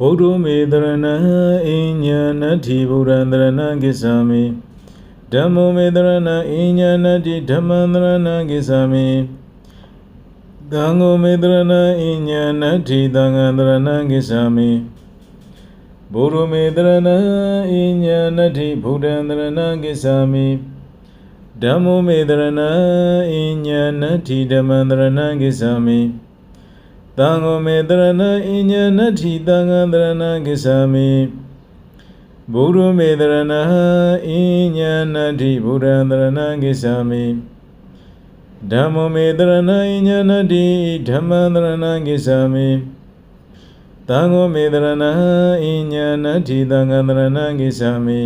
ဗုဒ္ဓမေတရဏံအညနတ္ထိဗုဒ္ဓံတရဏံကိစ္ဆာမိဓမ္မမေတရဏံအညနတ္ထိဓမ္မံတရဏံကိစ္ဆာမိသံဃောမေတရဏံအညနတ္ထိသံဃံတရဏံကိစ္ဆာမိဗုဒ္ဓမေတရဏံအညနတ္ထိဗုဒ္ဓံတရဏံကိစ္ဆာမိဓမ္မမေတရဏံအညနတ္ထိဓမ္မံတရဏံကိစ္ဆာမိ သံဃောမေတရဏံအညနတ္ထိသံဃံတရဏံကိစ္ဆာမိဗုဒ္ဓမေတရဏံအညနတ္ထိဗုဒ္ဓံတရဏံကိစ္ဆာမိဓမ္မမေတရဏံအညနတ္ထိဓမ္မံတရဏံကိစ္ဆာမိသံဃောမေတရဏံအညနတ္ထိသံဃံတရဏံကိစ္ဆာမိ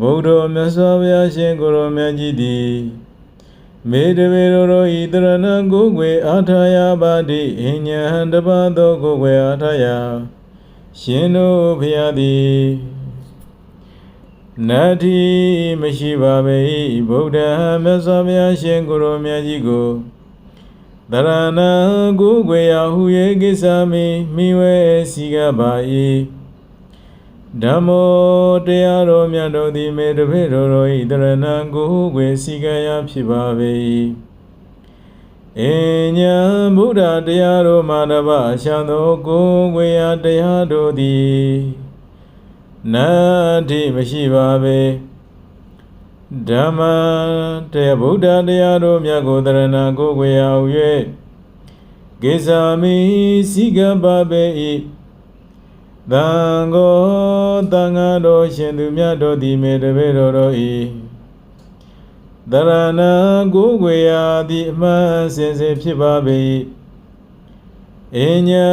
ဗုဒ္ဓမြတ်စွာဘုရားရှင်ကိုရောမြတ်ကြီးသည် မေတဝေရောရောဤတရဏံကိုယ်ွယ်အာထာယပါတိအညံတပါသောကိုယ်ွယ်အာထာယရှင်တို့ဘုရားသည်နတ္ထိမရှိပါပေ၏ဗုဒ္ဓမြတ်စွာဘုရားရှင်ကိုရောမြတ်ကြီးကိုတရဏံကိုယ်ွယ်ရာဟု၍ကိစ္ဆာမိမိဝဲစီကပါ၏ ဓမ္မောတရားတော်မြတ်တော်သည်မေတပိတော်တော်ဤတရဏံကိုယ်ွယ်စီကရာဖြစ်ပါပေ၏အညာဗုဒ္ဓတရားတော်မှာတပါအရှံသောကိုယ်ွယ်ရာတရားတော်သည်နတ္ထိမရှိပါပေဓမ္မတေဗုဒ္ဓတရားတော်မြတ်ကိုတရဏံကိုယ်ွယ်ရာဟု၍ကိစ္ဆာမိစီကပါပေ၏ သံဃောတန်ဃာတော်ရှင်သူမြတ်တို့သည်မေတပေတော်တော်ဤတရဏံကိုယ်ွယ်ရာသည်အမှန်စင်စစ်ဖြစ်ပါပေ၏အညာ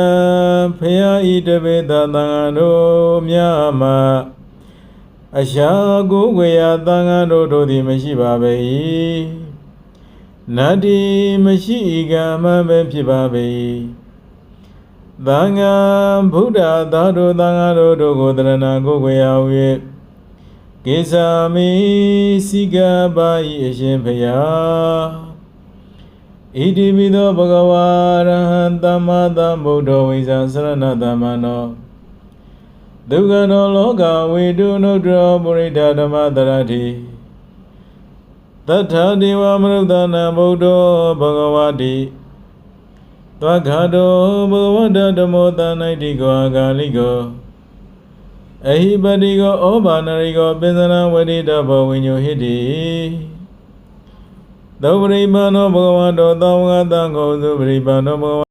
ဖယားဤတပေတသံဃာတို့များမှာအရှာကိုယ်ွယ်ရာသံဃာတို့တို့သည်မရှိပါပေ၏နတ္တိမရှိဤကမ္မပဲဖြစ်ပါပေ၏ သံဃာဗုဒ္ဓသာတို့သံဃာတို့တို့ကိုတရဏကိုယ်ွယ်ရာဟု၍ကိစ္ဆာမိစိကပါဤအရှင်ဖယားဣတိပိသောဘဂဝါရဟံသမ္မာသမ္ဗုဒ္ဓဝိဇ္ဇာစရဏတမနောဒုက္ခနောလောကဝေတုနုတ္တရောပုရိဒဓမ္မတရတိတထာဒေဝမရုဒ္ဒနာဗုဒ္ဓောဘဂဝတိ သောခါတောဘဂဝတ္တဓမ္မောတ၌တိကောအာဂါလိကောအဟိပတိကောဩဘာနရိကောပိစရဝတိတဘောဝိညုဟိတိသောပရိပါဏောဘဂဝတောသောဝကတံကိုသုပရိပါဏောဘဂဝ